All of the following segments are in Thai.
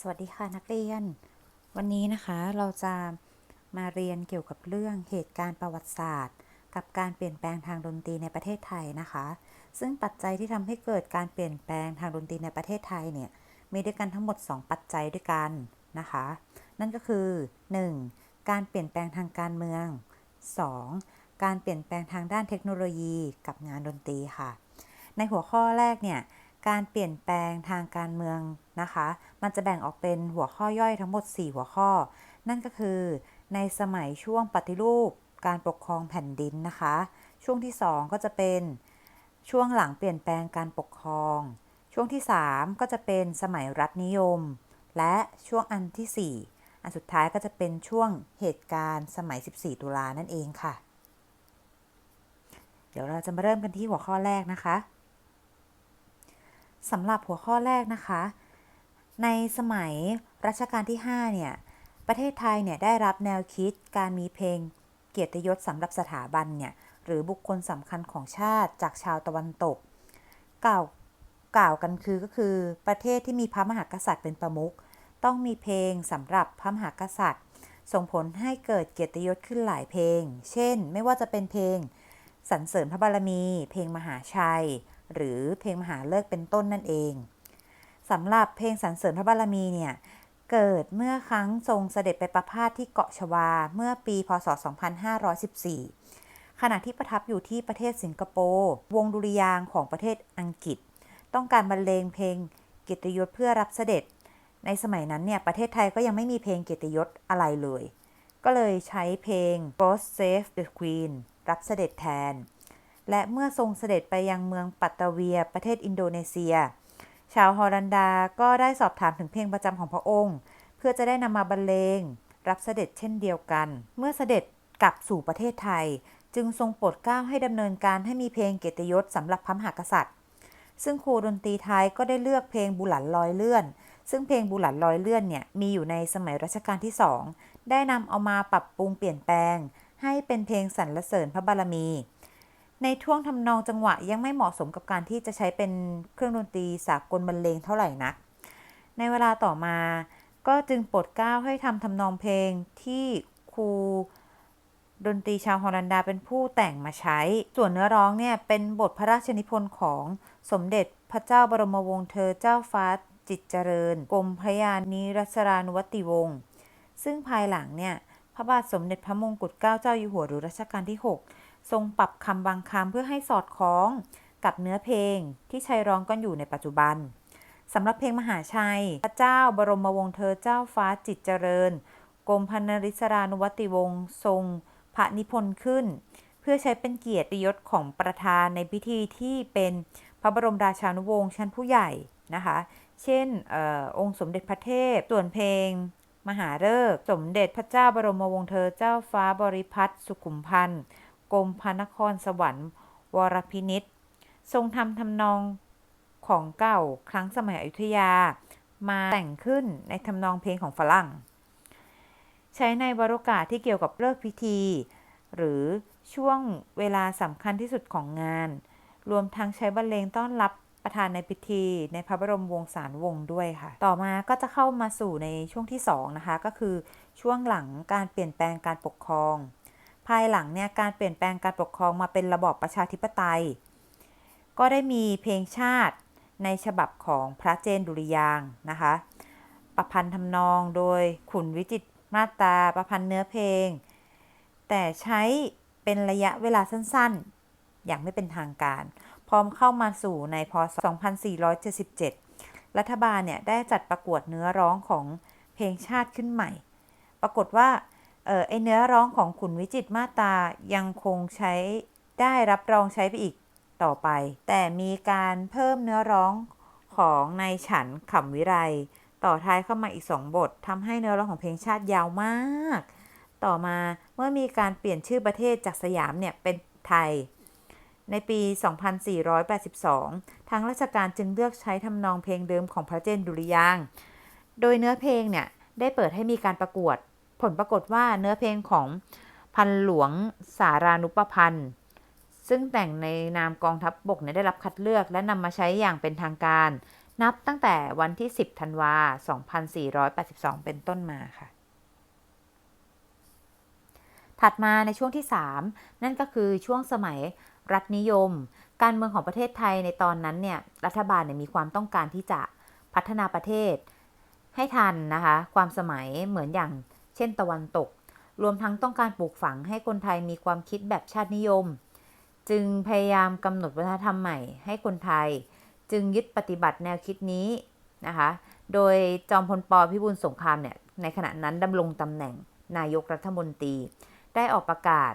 สวัสดีค่ะนักเรียน วันนี้นะคะเราจะมาเรียนเกี่ยวกับเรื่องเหตุการณ์ประวัติศาสตร์ กับการเปลี่ยนแปลงทางดนตรีในประเทศไทยนะคะ ซึ่งปัจจัยที่ทำให้เกิดการเปลี่ยนแปลงทางดนตรีในประเทศไทยเนี่ยมีด้วยกันทั้งหมด 2 ปัจจัยด้วยกันนะคะ นั่นก็คือ 1. การเปลี่ยนแปลงทางการเมือง 2. การเปลี่ยนแปลงทางด้านเทคโนโลยีกับงานดนตรีค่ะ ในหัวข้อแรกเนี่ยการเปลี่ยนแปลงทางการเมือง นะคะ มันจะแบ่งออกเป็นหัวข้อย่อยทั้งหมด 4 หัวข้อ นั่นก็คือ ในสมัยช่วงปฏิรูปการปกครองแผ่นดินนะคะ ช่วงที่ 2 ก็จะเป็นช่วงหลังเปลี่ยนแปลงการปกครอง ช่วงที่ 3 ก็จะเป็นสมัยรัฐนิยม และช่วงอันทีสี่4 อันสุดท้ายก็จะเป็นช่วงเหตุการณ์สมัย 14 ตุลานั่นเองค่ะ เดี๋ยวเราจะมาเริ่มกันที่หัวข้อแรกนะคะสำหรับหัวข้อแรกนะคะ ในสมัยรัชกาลที่ 5 เนี่ย ประเทศไทยเนี่ยได้รับแนวคิดการมีเพลงเกียรติยศสำหรับสถาบันเนี่ยหรือบุคคลสำคัญของชาติจากชาวตะวันตก กล่าวกล่าวกันคือก็คือประเทศที่มีพระมหากษัตริย์เป็นประมุขต้องมีเพลงสำหรับพระมหากษัตริย์ ส่งผลให้เกิดเกียรติยศขึ้นหลายเพลง เช่น ไม่ว่าจะเป็นเพลงสรรเสริญพระบารมี เพลงมหาชัย หรือเพลงมหาเลิกเป็นต้นนั่นเอง สำหรับเพลงสรรเสริญพระบารมีเนี่ย เกิดเมื่อครั้งทรงเสด็จไปประพาสที่เกาะชวา เมื่อปี พศ 2514 ขณะที่ประทับอยู่ที่ประเทศสิงคโปร์ วงดุริยางของประเทศอังกฤษ ต้องการบรรเลงเพลงเกียรติยศเพื่อรับเสด็จ ในสมัยนั้นเนี่ย ประเทศไทยก็ยังไม่มีเพลงเกียรติยศอะไรเลย ก็เลยใช้เพลง God Save the Queen รับเสด็จแทน และเมื่อทรงเสด็จไปยังเมืองปัตตาเวีย ประเทศอินโดนีเซีย ชาวฮอลันดาก็ได้สอบถามถึงเพลงประจำของพระองค์ เพื่อจะได้นำมาบรรเลง รับเสด็จเช่นเดียวกัน เมื่อเสด็จกลับสู่ประเทศไทย จึงทรงโปรดเกล้าให้ดำเนินการให้มีเพลงเกียรติยศสำหรับพระมหากษัตริย์ ซึ่งครูดนตรีไทยก็ได้เลือกเพลงบุหลันลอยเลื่อน ซึ่งเพลงบุหลันลอยเลื่อนเนี่ยมีอยู่ในสมัยรัชกาลที่สองได้นำเอามาปรับปรุงเปลี่ยนแปลง ให้เป็นเพลงสรรเสริญพระบารมี ในท่วงทำนองจังหวะยังไม่เหมาะสมกับการที่จะใช้เป็นเครื่องดนตรีสากลบรรเลงเท่าไหร่นัก ในเวลาต่อมาก็จึงโปรดเกล้าให้ทำทำนองเพลงที่ครูดนตรีชาวฮอลันดาเป็นผู้แต่งมาใช้ ส่วนเนื้อร้องเนี่ยเป็นบทพระราชนิพนธ์ของสมเด็จพระเจ้าบรมวงศ์เธอเจ้าฟ้าจิตเจริญกรมพระยานิรัชรานุวัติวงศ์ซึ่งภายหลังเนี่ยพระบาทสมเด็จพระมงกุฎเกล้าเจ้าอยู่หัวหรือรัชกาลที่ 6 ทรงปรับคำบางคำเพื่อให้สอดคล้องกับเนื้อเพลงที่ใช้ร้องกันอยู่ในปัจจุบันสำหรับเพลงมหาชัย พระเจ้าบรมวงศ์เธอเจ้าฟ้าจิตเจริญ กรมพันริศรานุวัติวงศ์ทรงพระนิพนธ์ขึ้น เพื่อใช้เป็นเกียรติยศของประธานในพิธีที่เป็นพระบรมราชานุวงศ์ชั้นผู้ใหญ่นะคะ เช่นอองค์สมเด็จพระเทพ ส่วนเพลง มหาฤกษ์สมเด็จพระเจ้าบรมวงศ์เธอเจ้าฟ้าบริพัตรสุขุมพันธ์ กรมพระนครสวรรค์ วรพินิษทรงทำทำนองของเก่าครั้งสมัยอยุธยา มาแต่งขึ้นในทำนองเพลงของฝรั่ง ใช้ในวรกาศที่เกี่ยวกับเลิกพิธี หรือช่วงเวลาสำคัญที่สุดของงาน รวมทั้งใช้บรรเลงต้อนรับประธานในพิธีในพระบรมวงศานุวงศ์ด้วยค่ะ ต่อมาก็จะเข้ามาสู่ในช่วงที่2นะคะ ก็คือช่วงหลังการเปลี่ยนแปลงการปกครอง ภายหลังเนี่ยการเปลี่ยนแปลงการปกครองมาเป็นระบอบประชาธิปไตย ก็ได้มีเพลงชาติในฉบับของพระเจนดุริยางนะคะ ประพันธ์ทำนองโดยขุนวิจิตมาตาประพันธ์เนื้อเพลง แต่ใช้เป็นระยะเวลาสั้นๆ อย่างไม่เป็นทางการ พร้อมเข้ามาสู่ในพศ 2477 รัฐบาลเนี่ยได้จัดประกวดเนื้อร้องของเพลงชาติขึ้นใหม่ ปรากฏว่า เออไอเนื้อร้องของขุนวิจิตมาตายังคงใช้ได้รับรองใช้ไปอีกต่อไป แต่มีการเพิ่มเนื้อร้องของในฉันขำวิไรต่อท้ายเข้ามาอีกสองบททำให้เนื้อร้องของเพลงชาติยาวมาก ต่อมาเมื่อมีการเปลี่ยนชื่อประเทศจากสยามเนี่ยเป็นไทย ในปี 2482 ทางราชการจึงเลือกใช้ทำนองเพลงเดิมของพระเจนดุริยาง โดยเนื้อเพลงเนี่ยได้เปิดให้มีการประกวด ผลปรากฏว่าเนื้อเพลงของพันหลวงสารานุปพันธ์ซึ่งแต่งในนามกองทัพบบกเนี่ยได้รับคัดเลือกและนำมาใช้อย่างเป็นทางการ นับตั้งแต่วันที่ 10 ธันวา 2482 เป็นต้นมาค่ะ ถัดมาในช่วงที่ 3 นั่นก็คือช่วงสมัยรัฐนิยม การเมืองของประเทศไทยในตอนนั้นเนี่ยรัฐบาลเนี่ยมีความต้องการที่จะพัฒนาประเทศให้ทันนะคะ ความสมัยเหมือนอย่าง เช่นตะวันตก รวมทั้งต้องการปลูกฝังให้คนไทยมีความคิดแบบชาตินิยม จึงพยายามกำหนดวัฒนธรรมใหม่ให้คนไทย จึงยึดปฏิบัติแนวคิดนี้นะคะ โดยจอมพลปพิบูลสงครามเนี่ยในขณะนั้นดำรงตำแหน่งนายกรัฐมนตรี ได้ออกประกาศ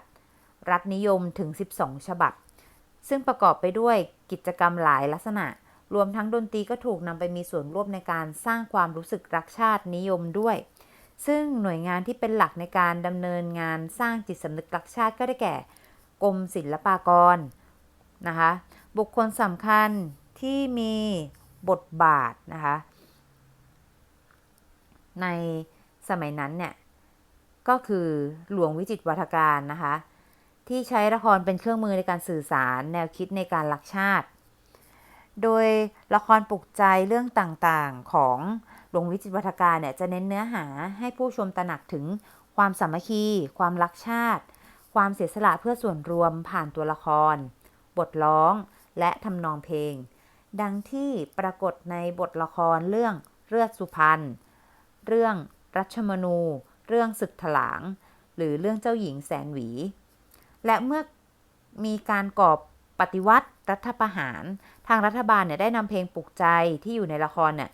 รัฐนิยมถึง 12 ฉบับ ซึ่งประกอบไปด้วยกิจกรรมหลายลักษณะ รวมทั้งดนตรีก็ถูกนำไปมีส่วนร่วมในการสร้างความรู้สึกรักชาตินิยมด้วย ซึ่งหน่วยงานที่เป็นหลักในการดำเนินงานสร้างจิตสำนึกรักชาติก็ได้แก่ กรมศิลปากรนะคะ บุคคลสำคัญที่มีบทบาทนะคะในสมัยนั้นเนี่ยก็คือหลวงวิจิตรวัฒการนะคะ ที่ใช้ละครเป็นเครื่องมือในการสื่อสารแนวคิดในการรักชาติ โดยละครปลุกใจเรื่องต่างๆของ หลวงวิจิตวัฒการเนี่ยจะเน้นเนื้อหาให้ผู้ชมตระหนักถึงความสามัคคี ความรักชาติ ความเสียสละเพื่อส่วนรวมผ่านตัวละคร บทร้อง และทำนองเพลง ดังที่ปรากฏในบทละครเรื่องเลือดสุพรรณ เรื่องรัชมนู เรื่องศึกถลาง หรือเรื่องเจ้าหญิงแสนหวี และเมื่อมีการก่อปฏิวัติรัฐประหาร ทางรัฐบาลเนี่ยได้นำเพลงปลุกใจที่อยู่ในละครเนี่ย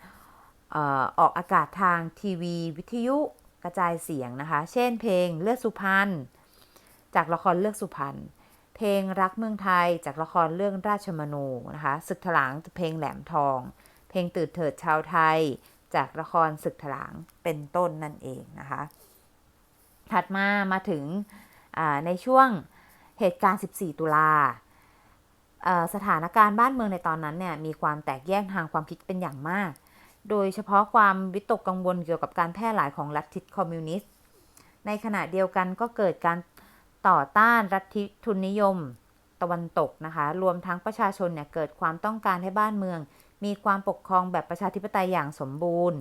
ออกอากาศทางทีวี วิทยุกระจายเสียงนะคะ เช่นเพลงเลือดสุพรรณจากละครเลือกสุพรรณเพลงรักเมืองไทยจากละครเรื่องราชมนูนะคะศึกถลางเพลงแหลมทอง เพลงตื่นเถิดชาวไทย จากละครศึกถลางเป็นต้นนั่นเองนะคะ ถัดมามาถึงในช่วงเหตุการณ์ 14 ตุลาสถานการณ์บ้านเมืองในตอนนั้นเนี่ยมีความแตกแยกทางความคิดเป็นอย่างมาก โดยเฉพาะความวิตกกังวลเกี่ยวกับการแพร่หลายของลัทธิคอมมิวนิสต์ ในขณะเดียวกันก็เกิดการต่อต้านรัฐธิทุนนิยมตะวันตกนะคะ รวมทั้งประชาชนเนี่ยเกิดความต้องการให้บ้านเมือง มีความปกครองแบบประชาธิปไตยอย่างสมบูรณ์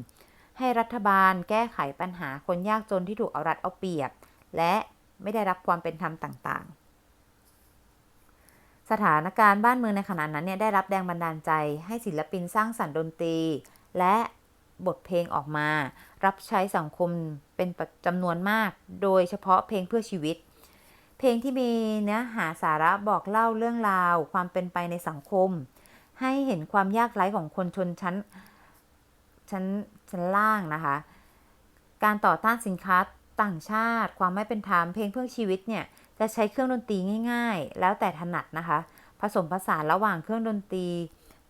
ให้รัฐบาลแก้ไขปัญหาคนยากจนที่ถูกเอารัดเอาเปรียบ และไม่ได้รับความเป็นธรรมต่างๆ สถานการณ์บ้านเมืองในขณะนั้นเนี่ยได้รับแรงบันดาลใจ ให้ศิลปินสร้างสรรค์ดนตรี และบทเพลงออกมา รับใช้สังคมเป็นจำนวนมาก โดยเฉพาะเพลงเพื่อชีวิต เพลงที่มีเนื้อหาสาระบอกเล่าเรื่องราว ความเป็นไปในสังคม ให้เห็นความยากไร้ของคนชนชั้น ชั้นชั้นล่างนะคะ การต่อต้านสินค้าต่างชาติ ความไม่เป็นธรรมเพลงเพื่อชีวิตเนี่ยจะใช้เครื่องดนตรีง่าย ๆ แล้วแต่ถนัดนะคะ ผสมผสานระหว่างเครื่องดนตรี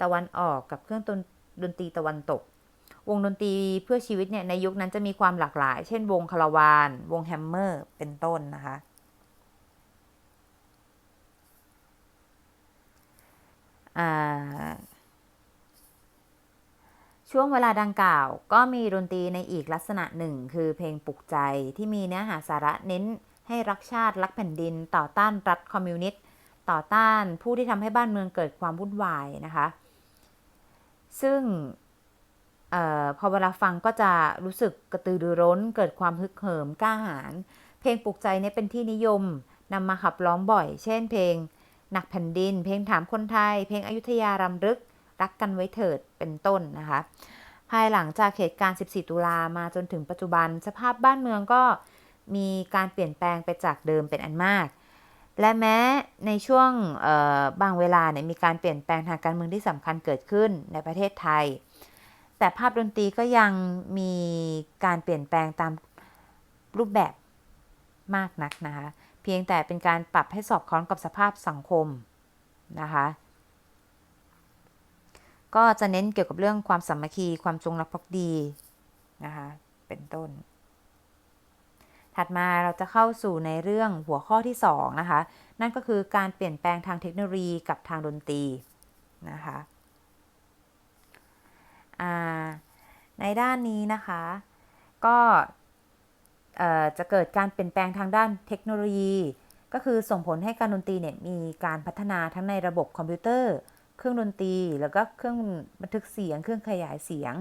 ตะวันออกกับเครื่องดนต ดนตรีตะวันตก วงดนตรีเพื่อชีวิตเนี่ยในยุคนั้นจะมีความหลากหลาย เช่น วงคาราวาน วงแฮมเมอร์ เป็นต้นนะคะช่วงเวลาดังกล่าวก็มีดนตรีในอีกลักษณะหนึ่ง คือเพลงปลุกใจที่มีเนื้อหาสาระเน้นให้รักชาติรักแผ่นดิน ต่อต้านรัฐคอมมิวนิสต์ ต่อต้านผู้ที่ทำให้บ้านเมืองเกิดความวุ่นวายนะคะ ซึ่งออพอเวลาฟังก็จะรู้สึกกระตือรือร้น เกิดความฮึกเหิมกล้าหาญเพลงปลุกใจเนี่ยเป็นที่นิยมนำมาขับร้องบ่อย เช่น เพลงหนักแผ่นดิน เพลงถามคนไทย เพลงอยุธยารำลึก รักกันไว้เถิดเป็นต้นนะคะ ภายหลังจากเหตุการณ์ 14 ตุลามาจนถึงปัจจุบัน สภาพบ้านเมืองก็มีการเปลี่ยนแปลงไปจากเดิมเป็นอันมาก และแม้ในช่วงบางเวลาเนี่ยมีการเปลี่ยนแปลงทางการเมืองที่สำคัญเกิดขึ้นในประเทศไทย แต่ภาพดนตรีก็ยังมีการเปลี่ยนแปลงตามรูปแบบมากนักนะคะ เพียงแต่เป็นการปรับให้สอดคล้องกับสภาพสังคมนะคะ ก็จะเน้นเกี่ยวกับเรื่องความสามัคคีความจงรักภักดีนะคะ เป็นต้น ถัดมาเราจะเข้าสู่ในเรื่องหัวข้อที่ 2 นะคะ นั่นก็คือการเปลี่ยนแปลงทางเทคโนโลยีกับทางดนตรีนะคะในด้านนี้นะคะ ก็จะเกิดการเปลี่ยนแปลงทางด้านเทคโนโลยี ก็คือส่งผลให้การดนตรีเนี่ยมีการพัฒนาทั้งในระบบคอมพิวเตอร์ เครื่องดนตรี แล้วก็เครื่องบันทึกเสียง เครื่องขยายเสียง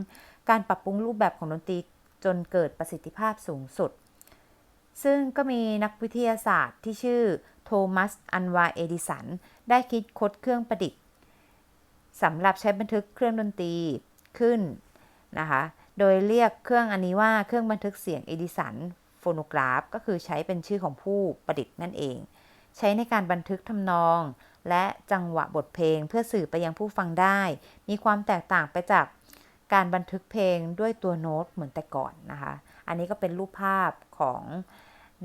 การปรับปรุงรูปแบบของดนตรีจนเกิดประสิทธิภาพสูงสุด ซึ่งก็มีนักวิทยาศาสตร์ที่ชื่อโทมัส อันวา เอดิสัน ได้คิดค้นเครื่องประดิษฐ์สำหรับใช้บันทึกเครื่องดนตรีขึ้นนะคะ โดยเรียกเครื่องอันนี้ว่าเครื่องบันทึกเสียงเอดิสันโฟโนกราฟ ก็คือใช้เป็นชื่อของผู้ประดิษฐ์นั่นเอง ใช้ในการบันทึกทำนอง และจังหวะบทเพลงเพื่อสื่อไปยังผู้ฟังได้ มีความแตกต่างไปจาก การบันทึกเพลงด้วยตัวโน้ตเหมือนแต่ก่อนนะคะ อันนี้ก็เป็นรูปภาพของ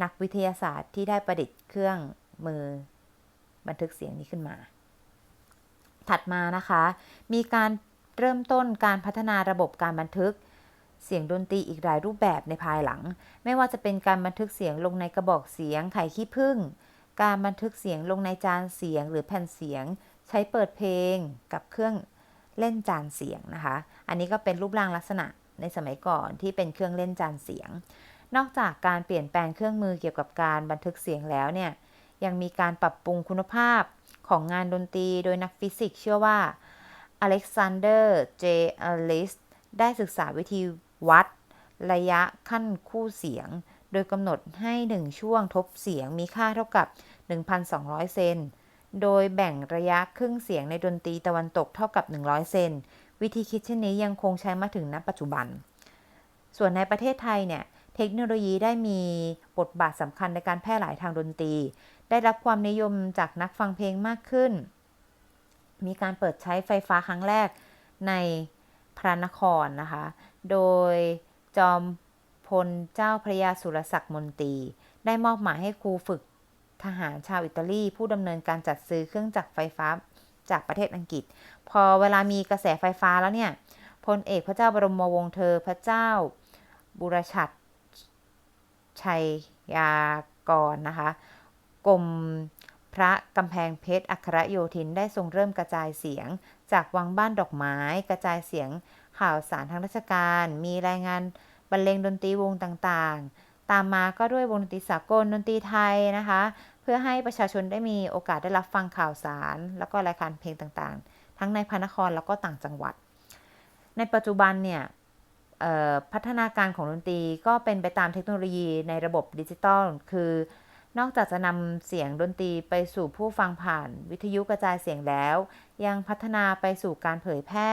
นักวิทยาศาสตร์ที่ได้ประดิษฐ์เครื่องมือบันทึกเสียงนี้ขึ้นมา ถัดมานะคะ มีการเริ่มต้นการพัฒนาระบบการบันทึกเสียงดนตรีอีกหลายรูปแบบในภายหลัง ไม่ว่าจะเป็นการบันทึกเสียงลงในกระบอกเสียงไข่ขี้ผึ้ง การบันทึกเสียงลงในจานเสียงหรือแผ่นเสียง ใช้เปิดเพลงกับเครื่อง เล่นจานเสียงนะคะ อันนี้ก็เป็นรูปร่างลักษณะในสมัยก่อนที่เป็นเครื่องเล่นจานเสียง นอกจากการเปลี่ยนแปลงเครื่องมือเกี่ยวกับการบันทึกเสียงแล้วเนี่ย ยังมีการปรับปรุงคุณภาพของงานดนตรีโดยนักฟิสิกส์เชื่อว่าอเล็กซานเดอร์ เจอลิส ได้ศึกษาวิธีวัด ระยะขั้นคู่เสียง โดยกำหนดให้ 1 ช่วงทบเสียงมีค่าเท่ากับ 1,200 เซน โดยแบ่งระยะครึ่งเสียงในดนตรีตะวันตกเท่ากับ 100 เซน วิธีคิดเช่นนี้ยังคงใช้มาถึงณปัจจุบัน ส่วนในประเทศไทยเนี่ย เทคโนโลยีได้มีบทบาทสำคัญในการแพร่หลายทางดนตรี ได้รับความนิยมจากนักฟังเพลงมากขึ้น มีการเปิดใช้ไฟฟ้าครั้งแรกในพระนครนะคะ โดยจอมพลเจ้าพระยาสุรศักดิ์มนตรี ได้มอบหมายให้ครูฝึก ทหารชาวอิตาลีผู้ดำเนินการจัดซื้อเครื่องจักรไฟฟ้าจากประเทศอังกฤษ พอเวลามีกระแสไฟฟ้าแล้วเนี่ยพลเอกพระเจ้าบรมวงศ์เธอพระเจ้าบุรชัดชัยยากรนะคะกรมพระกำแพงเพชรอัครโยธินได้ทรงเริ่มกระจายเสียง จากวังบ้านดอกไม้ กระจายเสียงข่าวสารทางราชการ มีรายงานบรรเลงดนตรีวงต่างๆ ตามมาก็ด้วยวงดนตรีสากลดนตรีไทยนะคะ เพื่อให้ประชาชนได้มีโอกาสได้รับฟังข่าวสาร แล้วก็รายการเพลงต่างๆ ทั้งในพระนครแล้วก็ต่างจังหวัด ในปัจจุบันเนี่ยพัฒนาการของดนตรีก็เป็นไปตามเทคโนโลยีในระบบดิจิตอล คือนอกจากจะนำเสียงดนตรีไปสู่ผู้ฟังผ่าน วิทยุกระจายเสียงแล้ว ยังพัฒนาไปสู่การเผยแพร่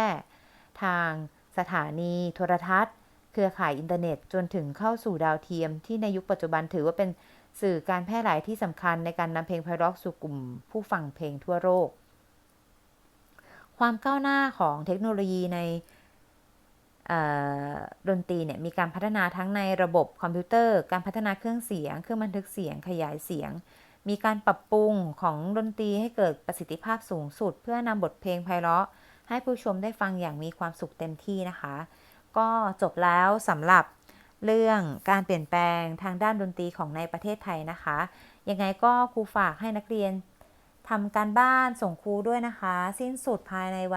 ทางสถานีโทรทัศน์ เครือข่ายอินเทอร์เน็ต จนถึงเข้าสู่ดาวเทียมที่ในยุคปัจจุบันถือว่าเป็น สื่อการแพร่หลายที่สำคัญในการนำเพลงไพเราะสู่กลุ่ม ผู้ฟังเพลงทั่วโลก ความก้าวหน้าของเทคโนโลยีในดนตรีเนี่ยมีการพัฒนาทั้งในระบบคอมพิวเตอร์ การพัฒนาเครื่องเสียง เครื่องบันทึกเสียง ขยายเสียง มีการปรับปรุงของดนตรีให้เกิดประสิทธิภาพสูงสุด เพื่อนำบทเพลงไพเราะ ให้ผู้ชมได้ฟังอย่างมีความสุขเต็มที่นะคะ ก็จบแล้วสำหรับ เรื่องการเปลี่ยนแปลงทางด้านดนตรีของในประเทศไทยนะคะ ยังไงก็ครูฝากให้นักเรียนทำการบ้านส่งครูด้วยนะคะ สิ้นสุดภายในวัน